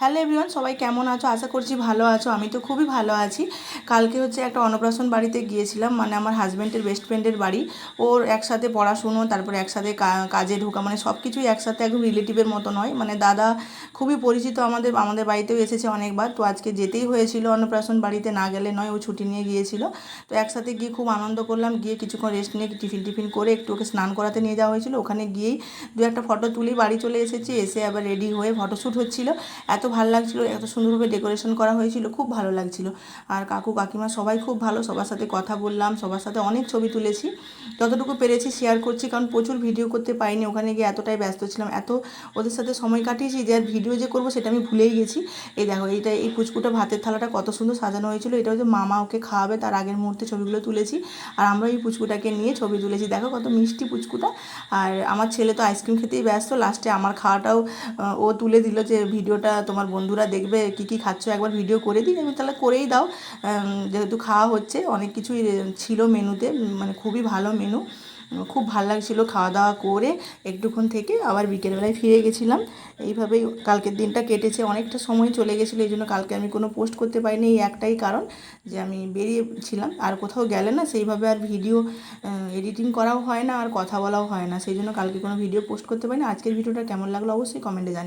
Hello everyone সবাই কেমন আছো? আশা করছি ভালো আছো। আমি তো খুবই ভালো আছি। কালকে হচ্ছে একটা অন্নপ্রাশন বাড়িতে গিয়েছিলাম মানে আমার হাজব্যান্ডের বেস্ট ফ্রেন্ডের বাড়ি। ওর একসাথে পড়াশুনো, তারপরে একসাথে কাজে ঢোকা মানে সব কিছুই একসাথে একদম রিলেটিভের মতো নয়। মানে দাদা খুবই পরিচিত আমাদের আমাদের বাড়িতেও এসেছে অনেকবার। তো আজকে যেতেই হয়েছিল অন্নপ্রাশন বাড়িতে, না গেলে নয়, ও ছুটি নিয়ে গিয়েছিল। তো একসাথে গিয়ে খুব আনন্দ করলাম। গিয়ে কিছুক্ষণ রেস্ট নিয়ে টিফিন টিফিন করে একটু ওকে স্নান করাতে নিয়ে যাওয়া হয়েছিল। ওখানে গিয়েই দু একটা ফটো তুলি বাড়ি চলে এসেছি। এসে আবার রেডি হয়ে ফটোশ্যুট হচ্ছিল। এত ভালো লাগছিল, এত সুন্দরভাবে ডেকোরেশন করা হয়েছিল, খুব ভালো লাগছিল। আর কাকু, কাকিমা সবাই খুব ভালো, সবার সাথে কথা বললাম, সবার সাথে অনেক ছবি তুলেছি। যতটুকু পেরেছি শেয়ার করছি, কারণ প্রচুর ভিডিও করতে পারিনি, ওখানে গিয়ে এতটাই ব্যস্ত ছিলাম, এত ওদের সাথে সময় কাটিয়েছি যে আর ভিডিও যে করব সেটা আমি ভুলেই গেছি। এই দেখো, এইটা, এই কুচকুটা ভাতের থালাটা কত সুন্দর সাজানো হয়েছিল, এটা হচ্ছে মামা ওকে খাওয়াবে, তার আগের মুহূর্তে ছবিগুলো তুলেছি। আর আমরা এই পুচকুটাকে নিয়ে ছবি তুলেছি, দেখো কত মিষ্টি পুচকুটা। আর আমার ছেলে তো আইসক্রিম খেতেই ব্যস্ত লাস্টে আমার খাওয়াটাও ও তুলে দিল যে ভিডিওটা তোমার বন্ধুরা দেখবে কী কী খাচ্ছ, একবার ভিডিও করে দিই, আমি তাহলে করেই দাও। যেহেতু খাওয়া হচ্ছে, অনেক কিছুই ছিল মেনুতে মানে খুবই ভালো মেনু। খুব ভালো লাগছিল খাওয়া দাওয়া করে একটুক্ষণ থেকে, আবার বিকেলবেলায় ফিরে গেছিলাম। এইভাবেই কালকের দিনটা কেটেছে, অনেকটা সময় চলে গেছিল, এই জন্য কালকে আমি কোনো পোস্ট করতে পারিনি এই একটাই কারণ যে আমি বেরিয়েছিলাম। আর কোথাও গেলে না, সেইভাবে আর ভিডিও এডিটিং করাও হয় না, আর কথা বলাও হয় না। সেই জন্য কালকে কোনো ভিডিও পোস্ট করতে পারিনি। আজকের ভিডিওটা কেমন লাগল অবশ্যই কমেন্টে জানি